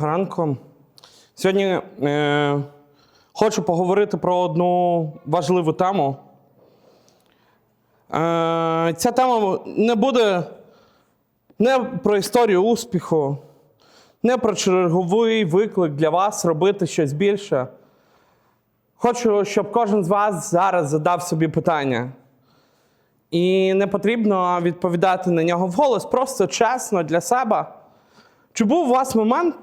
ранку. Сьогодні е, хочу поговорити про одну важливу тему. Е, ця тема не буде не про історію успіху, не про черговий виклик для вас робити щось більше. Хочу, щоб кожен з вас зараз задав собі питання. І не потрібно відповідати на нього вголос, просто чесно для себе. Чи був у вас момент,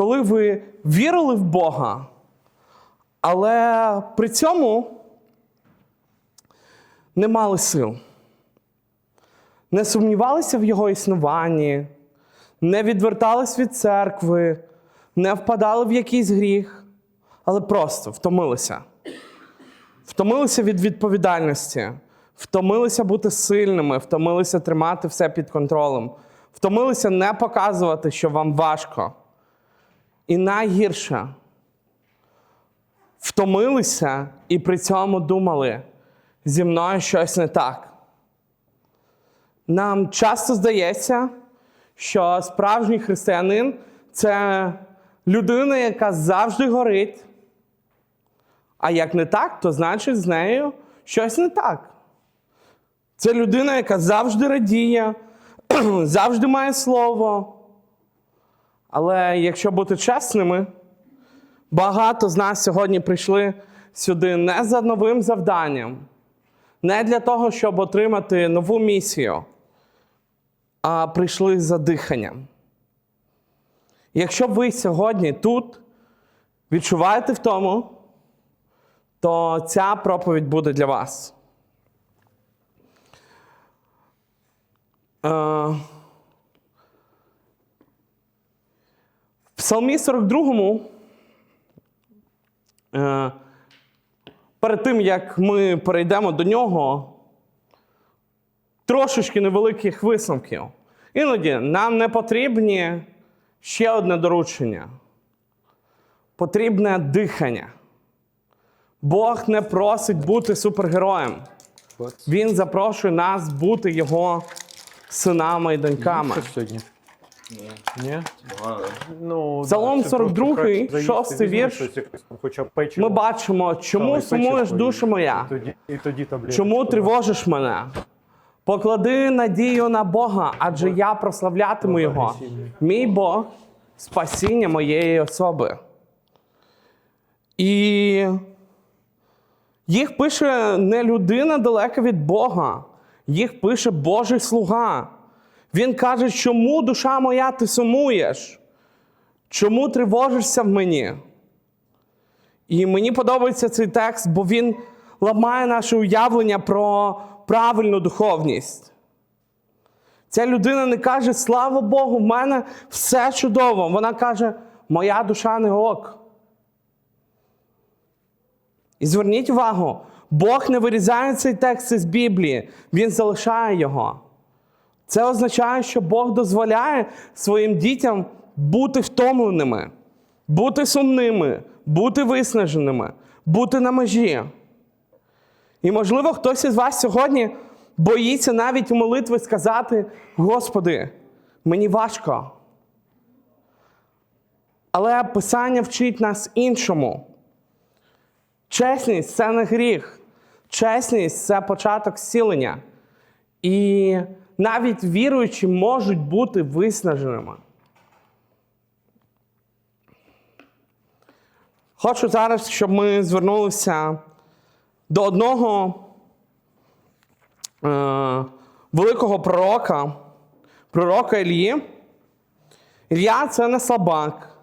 коли ви вірили в Бога, але при цьому не мали сил? Не сумнівалися в Його існуванні, не відвертались від церкви, не впадали в якийсь гріх, але просто втомилися. Втомилися від відповідальності, втомилися бути сильними, втомилися тримати все під контролем, втомилися не показувати, що вам важко. І найгірше, втомилися і при цьому думали, зі мною щось не так. Нам часто здається, що справжній християнин це людина, яка завжди горить. А як не так, то значить з нею щось не так. Це людина, яка завжди радіє, завжди має слово. Але якщо бути чесними, багато з нас сьогодні прийшли сюди не за новим завданням, не для того, щоб отримати нову місію, а прийшли за диханням. Якщо ви сьогодні тут відчуваєте в тому, то ця проповідь буде для вас. Е, Псалмі 42, е, перед тим як ми перейдемо до нього, трошечки невеликих висновків. Іноді нам не потрібні ще одне доручення. Потрібне дихання. Бог не просить бути супергероєм. Він запрошує нас бути його синами і доньками. Сьогодні? Ні. Ну, Псалом 42, просто краще заїсти, шостий вірш. щось якесь, там, Хоча б печиво. Ми бачимо, чому Та, і сумуєш печиво душа моя, І тоді, і тоді таблетки. чому тривожиш мене? Поклади надію на Бога, адже я прославлятиму Його. Мій Бог спасіння моєї особи. І їх пише не людина далека від Бога, їх пише Божий слуга. Він каже, чому душа моя ти сумуєш? Чому тривожишся в мені? І мені подобається цей текст, бо він ламає наше уявлення про правильну духовність. Ця людина не каже, слава Богу, в мене все чудово. Вона каже, моя душа не ок. І зверніть увагу, Бог не вирізає цей текст із Біблії, Він залишає його. Це означає, що Бог дозволяє своїм дітям бути втомленими, бути сумними, бути виснаженими, бути на межі. І, можливо, хтось із вас сьогодні боїться навіть у молитві сказати: Господи, мені важко. Але Писання вчить нас іншому. Чесність це не гріх. Чесність це початок зцілення. І навіть віруючі можуть бути виснаженими. Хочу зараз, щоб ми звернулися до одного е, великого пророка, пророка Ілії. Ілля це не слабак,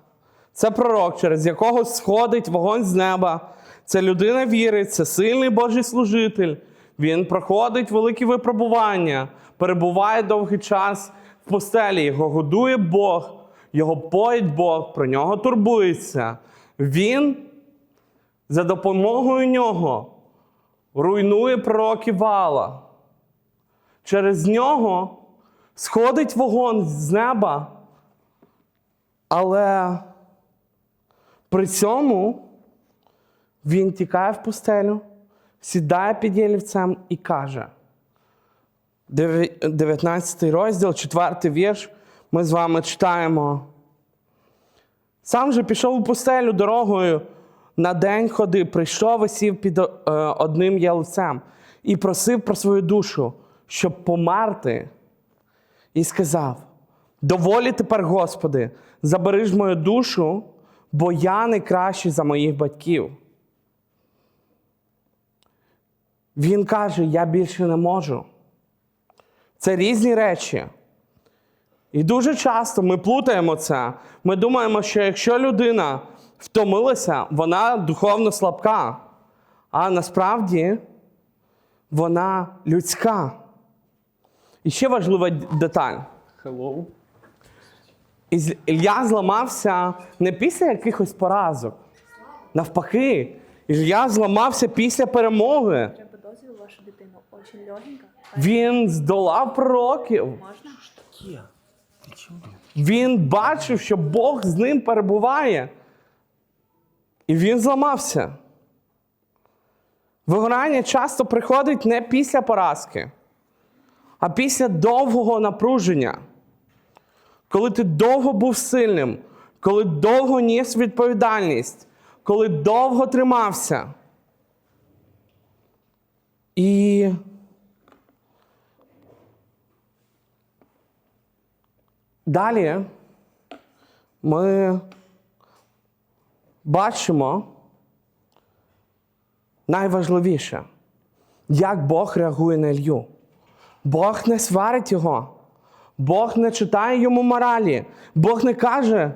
це пророк, через якого сходить вогонь з неба. Це людина віри, це сильний Божий служитель. Він проходить великі випробування, перебуває довгий час в постелі, його годує Бог, його поїть Бог, про нього турбується. Він за допомогою нього руйнує пророків вала. Через нього сходить вогонь з неба, але при цьому він тікає в пустелю, сідає під ялівцем і каже: 19 розділ, 4 вірш, ми з вами читаємо. Сам же пішов у пустелю дорогою на день ходи, прийшов і сів під е, одним ялцем і просив про свою душу, щоб померти, і сказав: Доволі тепер, Господи, забери ж мою душу, бо я не кращий за моїх батьків. Він каже: Я більше не можу. Це різні речі. І дуже часто ми плутаємо це. Ми думаємо, що якщо людина втомилася, вона духовно слабка. А насправді вона людська. І ще важлива деталь. Hello. Ілля зламався не після якихось поразок. Навпаки, Ілля зламався після перемоги. Треба дозвіл вашу дитину. Очень легенько. Він здолав пророків. Він бачив, що Бог з ним перебуває. І він зламався. Вигорання часто приходить не після поразки, а після довгого напруження. Коли ти довго був сильним, коли довго ніс відповідальність, коли довго тримався. І Далі ми бачимо найважливіше, як Бог реагує на Ілью. Бог не сварить його, Бог не читає йому моралі, Бог не каже,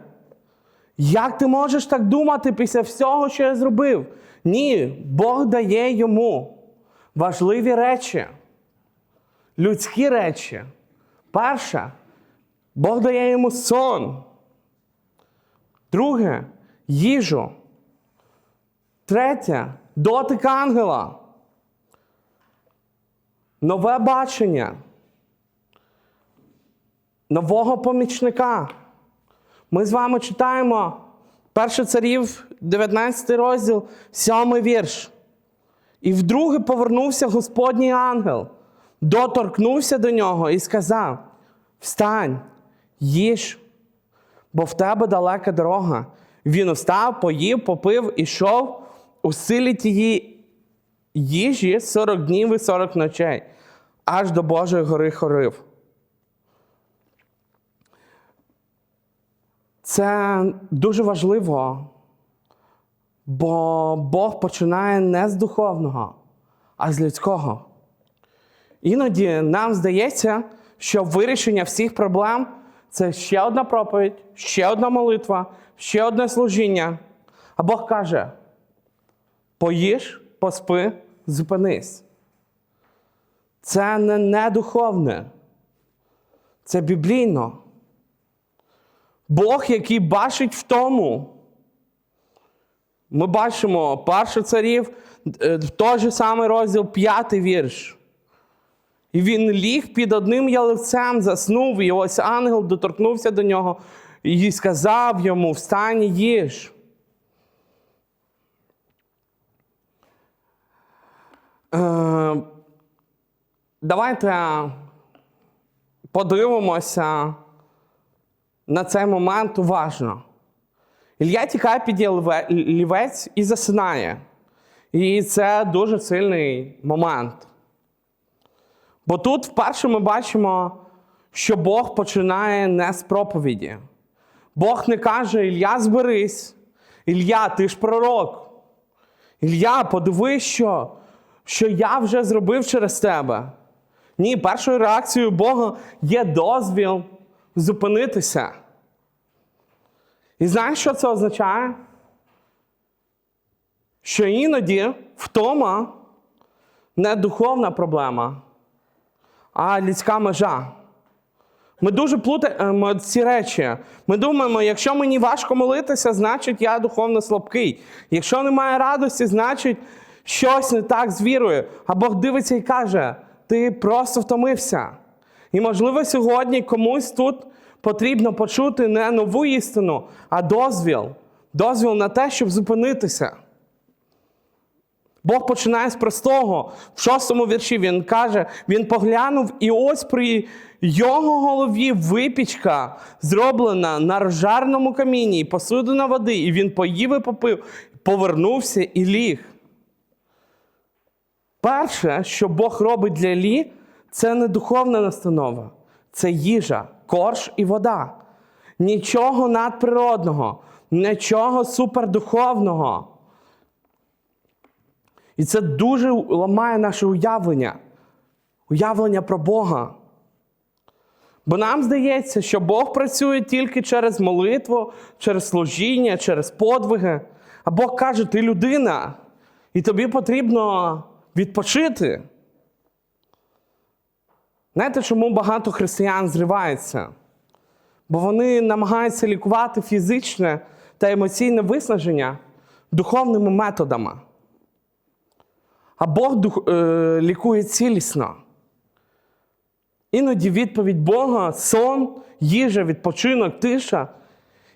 як ти можеш так думати після всього, що я зробив? Ні, Бог дає йому важливі речі, людські речі. Перше, Бог дає йому сон. Друге їжу. Третє дотик ангела. Нове бачення. Нового помічника. Ми з вами читаємо перше царів, 19 розділ, 7 вірш. І вдруге повернувся Господній ангел, доторкнувся до нього і сказав: Встань, їж, бо в тебе далека дорога. Він встав, поїв, попив і йшов у силі тієї їжі 40 днів і 40 ночей, аж до Божої гори Хорив. Це дуже важливо, бо Бог починає не з духовного, а з людського. Іноді нам здається, що вирішення всіх проблем це ще одна проповідь, ще одна молитва, ще одне служіння. А Бог каже: поїж, поспи, зупинись. Це не недуховне, це біблійно. Бог, який бачить в тому. Ми бачимо перший царів, е, той же самий розділ, п'ятий вірш. І він ліг під одним ялицем, заснув, і ось ангел доторкнувся до нього і сказав йому: Встань їж. Е, давайте подивимося на цей момент уважно. Ілля тікає під лівець і засинає. І це дуже сильний момент. Бо тут вперше ми бачимо, що Бог починає не з проповіді. Бог не каже: Ілля, зберись, Ілля, ти ж пророк. Ілля, подивись, що, що я вже зробив через тебе. Ні, першою реакцією Бога є дозвіл зупинитися. І знаєш, що це означає? Що іноді втома не духовна проблема, а людська межа. Ми дуже плутаємо ці речі. Ми думаємо, якщо мені важко молитися, значить я духовно слабкий. Якщо немає радості, значить щось не так з вірою. А Бог дивиться і каже: ти просто втомився. І, можливо, сьогодні комусь тут потрібно почути не нову істину, а дозвіл. Дозвіл на те, щоб зупинитися. Бог починає з простого. В шостому вірші він каже: він поглянув, і ось при його голові випічка, зроблена на розжарному камінні, і посудина води, і він поїв і попив, повернувся і ліг. Перше, що Бог робить для Лі, це не духовна настанова, це їжа, корж і вода. Нічого надприродного, нічого супердуховного. І це дуже ламає наше уявлення, уявлення про Бога. Бо нам здається, що Бог працює тільки через молитву, через служіння, через подвиги. А Бог каже, ти людина, і тобі потрібно відпочити. Знаєте, чому багато християн зриваються? Бо вони намагаються лікувати фізичне та емоційне виснаження духовними методами. А Бог дух, е, лікує цілісно. Іноді відповідь Бога сон, їжа, відпочинок, тиша.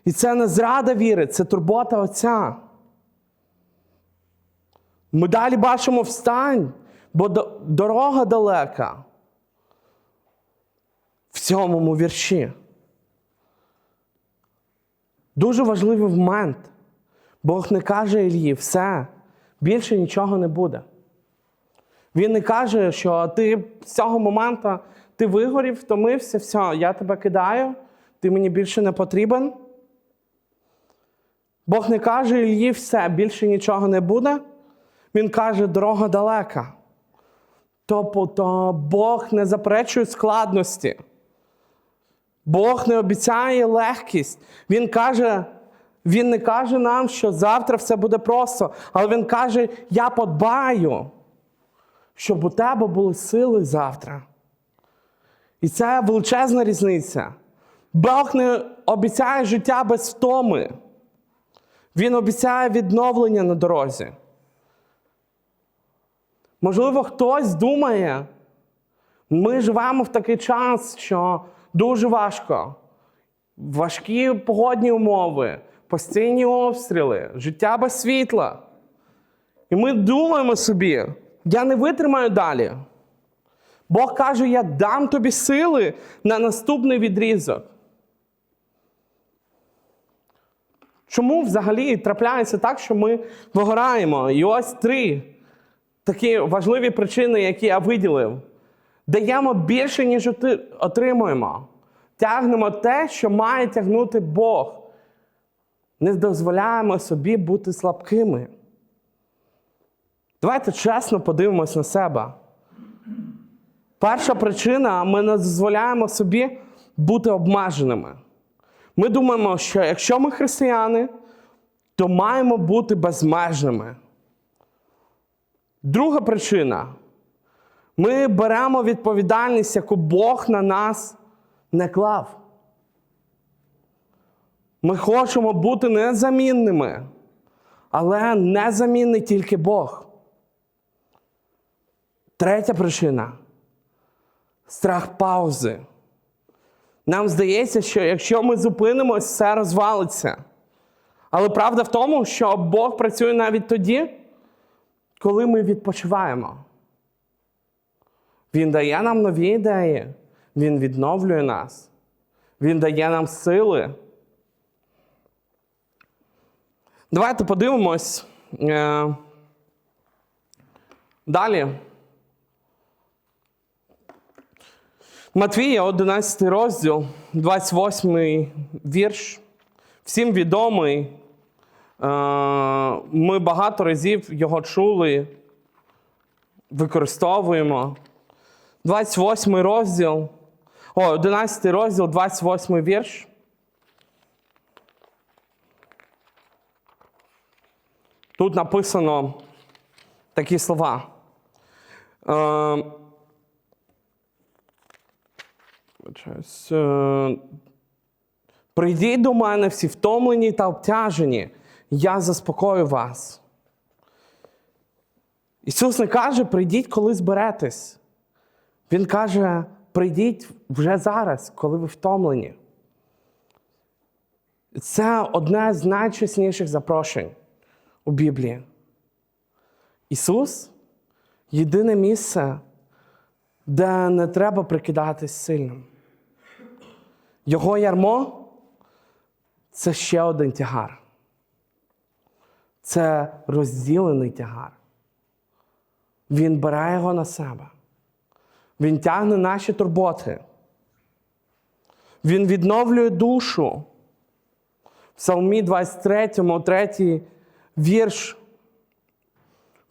І це не зрада віри, це турбота Отця. Ми далі бачимо встань, бо дорога далека. В сьомому вірші. Дуже важливий момент. Бог не каже Ілії, все, більше нічого не буде. Він не каже, що ти з цього моменту ти вигорів, втомився, все, я тебе кидаю, ти мені більше не потрібен. Бог не каже Ільї, все, більше нічого не буде. Він каже, дорога далека. Тобто Бог не заперечує складності. Бог не обіцяє легкість. Він каже, Він не каже нам, що завтра все буде просто, але Він каже, я подбаю, щоб у тебе були сили завтра. І це величезна різниця. Бог не обіцяє життя без втоми. Він обіцяє відновлення на дорозі. Можливо, хтось думає, ми живемо в такий час, що дуже важко. Важкі погодні умови, постійні обстріли, життя без світла. І ми думаємо собі, я не витримаю далі. Бог каже, я дам тобі сили на наступний відрізок. Чому взагалі трапляється так, що ми вигораємо? І ось три такі важливі причини, які я виділив. Даємо більше, ніж отримуємо. Тягнемо те, що має тягнути Бог. Не дозволяємо собі бути слабкими. Давайте чесно подивимось на себе. Перша причина ми не дозволяємо собі бути обмеженими. Ми думаємо, що якщо ми християни, то маємо бути безмежними. Друга причина. Ми беремо відповідальність, яку Бог на нас не клав. Ми хочемо бути незамінними, але незамінний тільки Бог. Третя причина страх паузи. Нам здається, що якщо ми зупинимось, все розвалиться. Але правда в тому, що Бог працює навіть тоді, коли ми відпочиваємо. Він дає нам нові ідеї, Він відновлює нас, Він дає нам сили. Давайте подивимось. Е, далі. Матвія, 11 розділ, 28 вірш. Всім відомий. Е, Ми багато разів його чули, використовуємо. 28 розділ. О, 11 розділ, 28 вірш. Тут написано такі слова. Е, Е, Прийдіть до мене всі втомлені та обтяжені, я заспокою вас. Ісус не каже, прийдіть, коли зберетесь. Він каже, прийдіть вже зараз, коли ви втомлені. Це одне з найчесніших запрошень у Біблії. Ісус єдине місце, де не треба прикидатись сильним. Його ярмо це ще один тягар. Це розділений тягар. Він бере його на себе. Він тягне наші турботи. Він відновлює душу. В Псалмі 23, 3 вірш.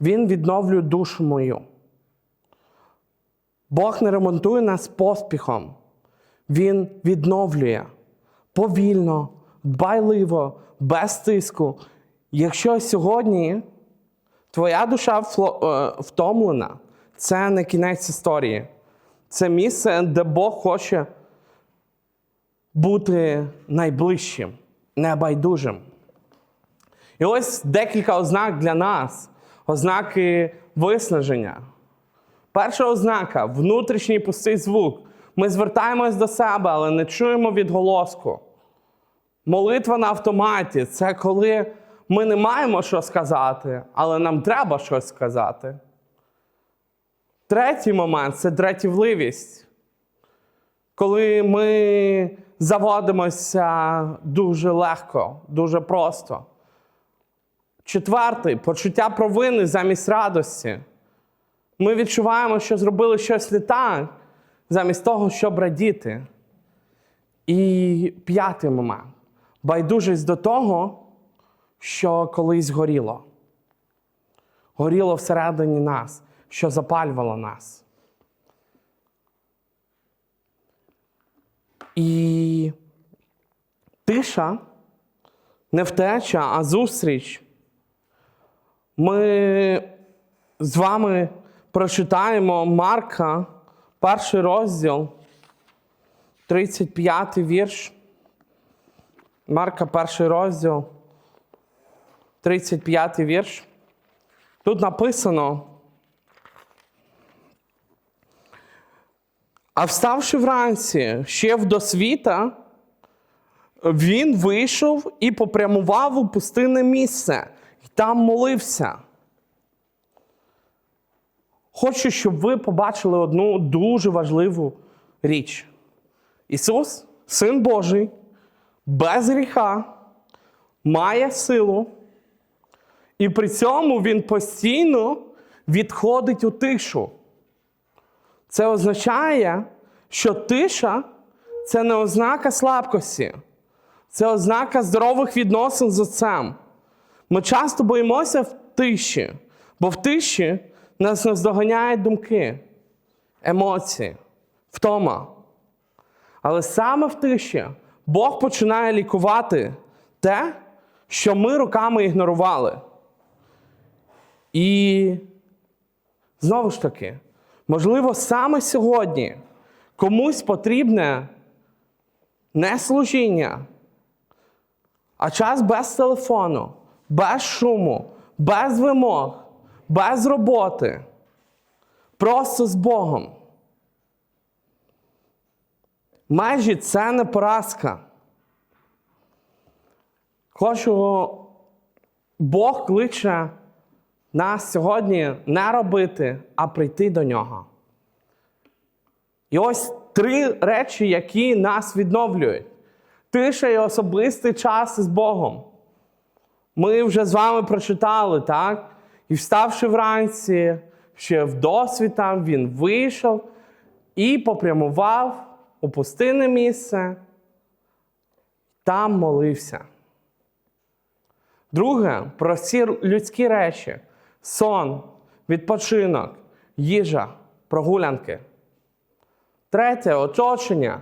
Він відновлює душу мою. Бог не ремонтує нас поспіхом. Він відновлює повільно, дбайливо, без тиску. Якщо сьогодні твоя душа е, втомлена, це не кінець історії. Це місце, де Бог хоче бути найближчим, небайдужим. І ось декілька ознак для нас, ознаки виснаження. Перша ознака внутрішній пустий звук. Ми звертаємось до себе, але не чуємо відголоску. Молитва на автоматі це коли ми не маємо що сказати, але нам треба щось сказати. Третій момент це дратівливість. Коли ми заводимося дуже легко, дуже просто. Четвертий почуття провини замість радості. Ми відчуваємо, що зробили щось не замість того, щоб радіти. І п'ятий момент байдужість до того, що колись горіло. Горіло всередині нас, що запалювало нас. І тиша не втеча, а зустріч. Ми з вами прочитаємо Марка, перший розділ, 35 вірш. Марка, перший розділ, 35 вірш. Тут написано. А вставши вранці ще в досвіта, він вийшов і попрямував у пустинне місце, і там молився. Хочу, щоб ви побачили одну дуже важливу річ. Ісус, Син Божий, без гріха, має силу, і при цьому Він постійно відходить у тишу. Це означає, що тиша це не ознака слабкості, це ознака здорових відносин з Отцем. Ми часто боїмося в тиші, бо в тиші нас наздоганяють думки, емоції, втома. Але саме в тиші Бог починає лікувати те, що ми руками ігнорували. І знову ж таки, можливо, саме сьогодні комусь потрібне не служіння, а час без телефону, без шуму, без вимог, без роботи, просто з Богом. Межі це не поразка. Хочу, Бог кличе нас сьогодні не робити, а прийти до нього. І ось три речі, які нас відновлюють: тиша і особистий час з Богом. Ми вже з вами прочитали, так? І вставши вранці, ще в він вийшов і попрямував у пустинне місце, там молився. Друге, прості людські речі: сон, відпочинок, їжа, прогулянки. Третє оточення.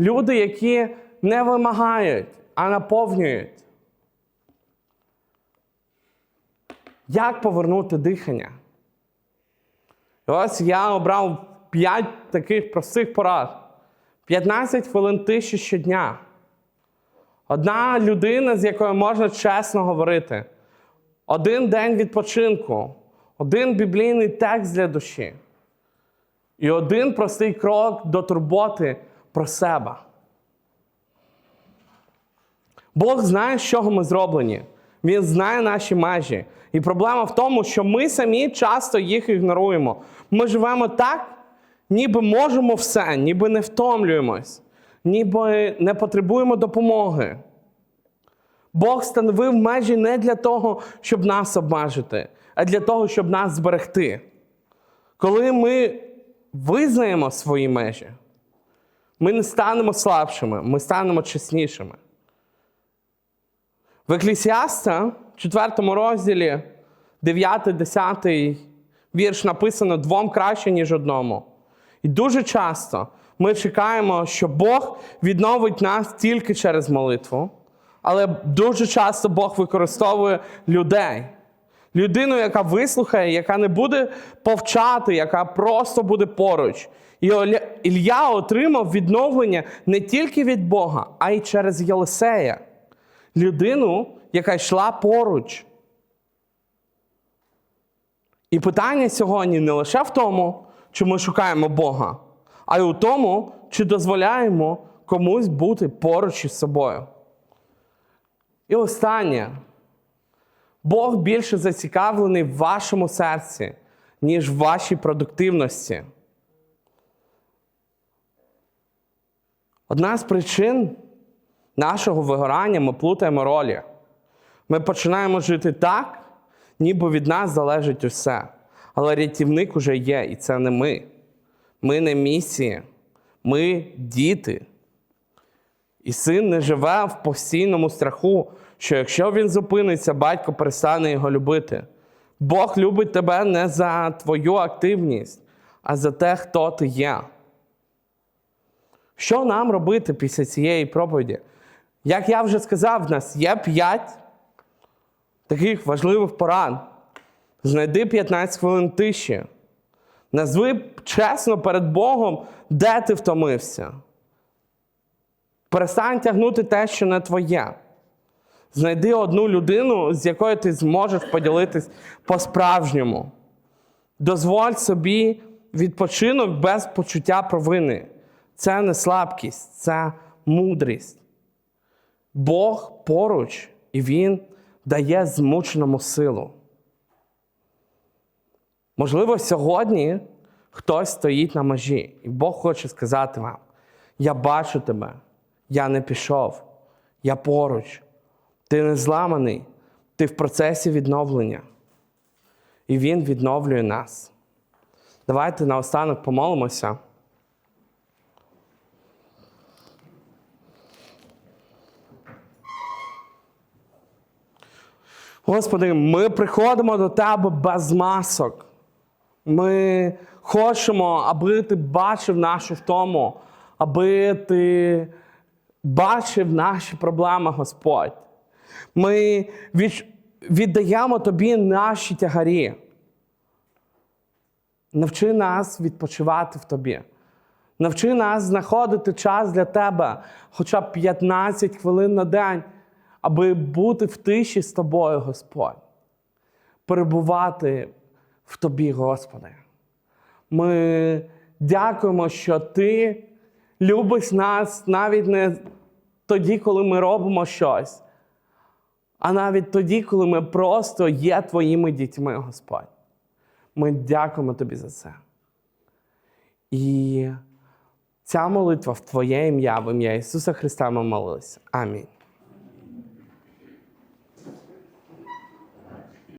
Люди, які не вимагають, а наповнюють. Як повернути дихання? І ось я обрав 5 таких простих порад. 15 хвилин тиші щодня. Одна людина, з якою можна чесно говорити. Один день відпочинку, один біблійний текст для душі. І один простий крок до турботи про себе. Бог знає, з чого ми зроблені. Він знає наші межі. І проблема в тому, що ми самі часто їх ігноруємо. Ми живемо так, ніби можемо все, ніби не втомлюємось, ніби не потребуємо допомоги. Бог становив межі не для того, щоб нас обмежити, а для того, щоб нас зберегти. Коли ми визнаємо свої межі, ми не станемо слабшими, ми станемо чеснішими. В Еклісіаста, 4 розділі, 9-10 вірш написано двом краще, ніж одному. І дуже часто ми чекаємо, що Бог відновить нас тільки через молитву, але дуже часто Бог використовує людей. Людину, яка вислухає, яка не буде повчати, яка просто буде поруч. І Ілля отримав відновлення не тільки від Бога, а й через Єлисея. Людину, яка йшла поруч. І питання сьогодні не лише в тому, чи ми шукаємо Бога, а й у тому, чи дозволяємо комусь бути поруч із собою. І останнє. Бог більше зацікавлений в вашому серці, ніж в вашій продуктивності. Одна з причин нашого вигорання ми плутаємо ролі. Ми починаємо жити так, ніби від нас залежить усе. Але рятівник уже є, і це не ми. Ми не місії, ми діти. І син не живе в постійному страху, що якщо він зупиниться, батько перестане його любити. Бог любить тебе не за твою активність, а за те, хто ти є. Що нам робити після цієї проповіді? Як я вже сказав, в нас є п'ять таких важливих порад. Знайди 15 хвилин тиші. Назви чесно перед Богом, де ти втомився. Перестань тягнути те, що не твоє. Знайди одну людину, з якою ти зможеш поділитись по-справжньому. Дозволь собі відпочинок без почуття провини. Це не слабкість, це мудрість. Бог поруч, і Він дає змученому силу. Можливо, сьогодні хтось стоїть на межі, і Бог хоче сказати вам: я бачу тебе, я не пішов, я поруч, ти не зламаний, ти в процесі відновлення. І Він відновлює нас. Давайте наостанок помолимося. Господи, ми приходимо до Тебе без масок. Ми хочемо, аби Ти бачив нашу втому, аби Ти бачив наші проблеми, Господь. Ми від- віддаємо Тобі наші тягарі. Навчи нас відпочивати в Тобі. Навчи нас знаходити час для Тебе, хоча б 15 хвилин на день, аби бути в тиші з Тобою, Господь. Перебувати в Тобі, Господи. Ми дякуємо, що Ти любиш нас навіть не тоді, коли ми робимо щось, а навіть тоді, коли ми просто є Твоїми дітьми, Господь. Ми дякуємо Тобі за це. І ця молитва в Твоє ім'я, в ім'я Ісуса Христа ми молилися. Амінь.